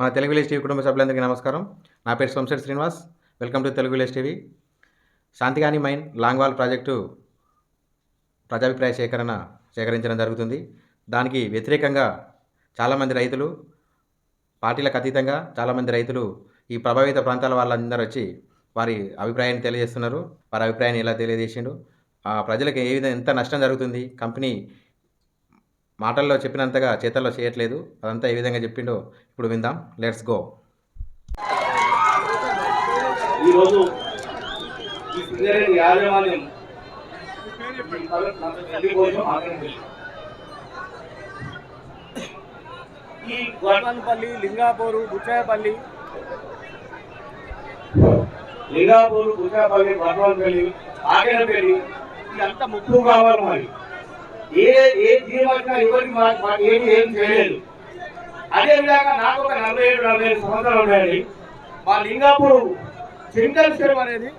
మన Telugu village TV కుటుంబ సభ్యులందరికీ నమస్కారం. నా పేరు Somashekar Srinivas. Welcome to Telugu village TV. Shantikhani mine longwall project ప్రజాభిప్రాయ సేకరణ సేకరించడం జరుగుతుంది. దానికి వ్యతిరేకంగా చాలామంది రైతులు పార్టీలకు అతీతంగా చాలామంది రైతులు ఈ ప్రభావిత ప్రాంతాల వాళ్ళందరూ వచ్చి వారి అభిప్రాయాన్ని తెలియజేస్తున్నారు. వారి అభిప్రాయాన్ని ఎలా తెలియజేసిండు? ఆ ప్రజలకు ఏ విధంగా ఎంత నష్టం జరుగుతుంది? కంపెనీ మాటల్లో చెప్పినంతగా చేతల్లో చేయట్లేదు. అదంతా ఏ విధంగా చెప్పిండో ఇప్పుడు విందాం. లెట్స్ గో ఈరోజు ఈ సింగరేణి యాజమాన్యం తల్లి ఈ గోల్వన్పల్లి లింగాపూరు బుచ్చాయపల్లి లింగాపూర్ కుచాపల్లి బట్వాలపల్లి ఆగనపల్లి ఇదంతా ముప్పు కావాలి మరి. ఏ ఏ జీవం వచ్చినా ఎవరికి ఏమి ఏం చేయలేదు. అదేవిధంగా నాకు ఒక నలభై ఏడు నలభై ఏడు సంవత్సరాలు ఉన్నాయండి మా లింగాపూర్ సింగల్ చెరువు అనేది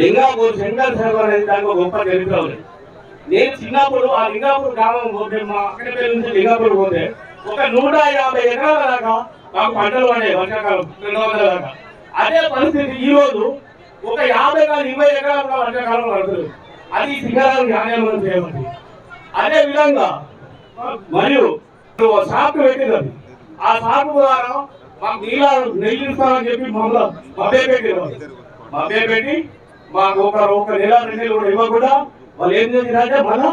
లింగాపూర్ సింగల్ చెరువు అనేది దానికి గొప్ప చరిత్ర ఉంది. నేను చిన్నప్పుడు ఆ లింగాపూర్ గ్రామం పోతే మా అక్కడిపల్లి నుంచి లింగాపూర్ పోతే ఒక నూట యాభై ఎకరాల దాకా మాకు పంటలు పడే వర్షాకాలం రెండు వందల దాకా. అదే పరిస్థితి ఈ రోజు ఒక యాభై కాదు ఇరవై ఎకరాలు కూడా వర్షాకాలం పడుతుంది. అది శిఖరాలు న్యాయం చేయమండి. అదే విధంగా మరియు ఒక షాప్ పెట్టింది ఆ షాప్ ద్వారా మాకు నీళ్ళ నెయ్యి చెప్పి మమ్మల్ని మభ్య పెట్టింది మభ్య పెట్టి మాకు ఒక ఒక నెల రెండు నెలలు కూడా ఇవ్వకుండా వాళ్ళు ఏం చేసినారంటే మళ్ళా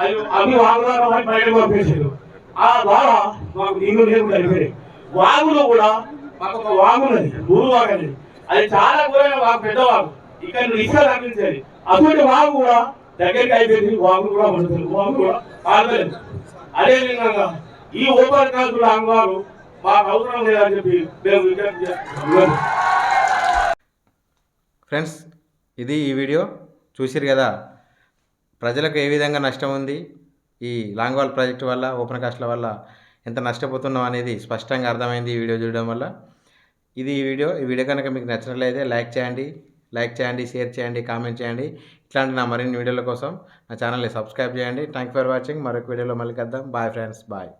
అవి అవి వాగుదారం అని బయట పంపించారు. ఆ ద్వారా మాకు నీళ్ళు నీరు అయిపోయాయి వాగులో కూడా మాకు ఒక వాగు ఉన్నది ఊరు వాగు అది చాలా దూరమైన వాగు పెద్ద వాగు. ఇక్కడ నుండి ఇసుక తగ్గించేది అటువంటి వాగు కూడా దగ్గరికి అయిపోయింది. వాగు కూడా పడుతుంది వాగు కూడా పాడలేదు అదేవిధంగా ఈ ఓపెన్ కాల్పుల అంగాలు మాకు అవసరం లేదని చెప్పి మేము విజ్ఞప్తి చేస్తున్నాం. ఫ్రెండ్స్ ఇది ఈ వీడియో. చూసిరు కదా ప్రజలకు ఏ విధంగా నష్టం ఉంది? ఈ లాంగ్ వాల్ ప్రాజెక్టు వల్ల ఓపెన్ కాస్ట్ల వల్ల ఎంత నష్టపోతున్నాం అనేది స్పష్టంగా అర్థమైంది ఈ వీడియో చూడడం వల్ల. ఇది ఈ వీడియో. ఈ వీడియో కనుక మీకు నచ్చినట్లయితే లైక్ చేయండి లైక్ చేయండి షేర్ చేయండి కామెంట్ చేయండి. ఇట్లాంటి నా మరిన్ని వీడియోల కోసం నా ఛానల్ని సబ్స్క్రైబ్ చేయండి. Thank for watching. మరొక వీడియోలో మళ్ళీ కద్దాం బాయ్ ఫ్రెండ్స్. బాయ్.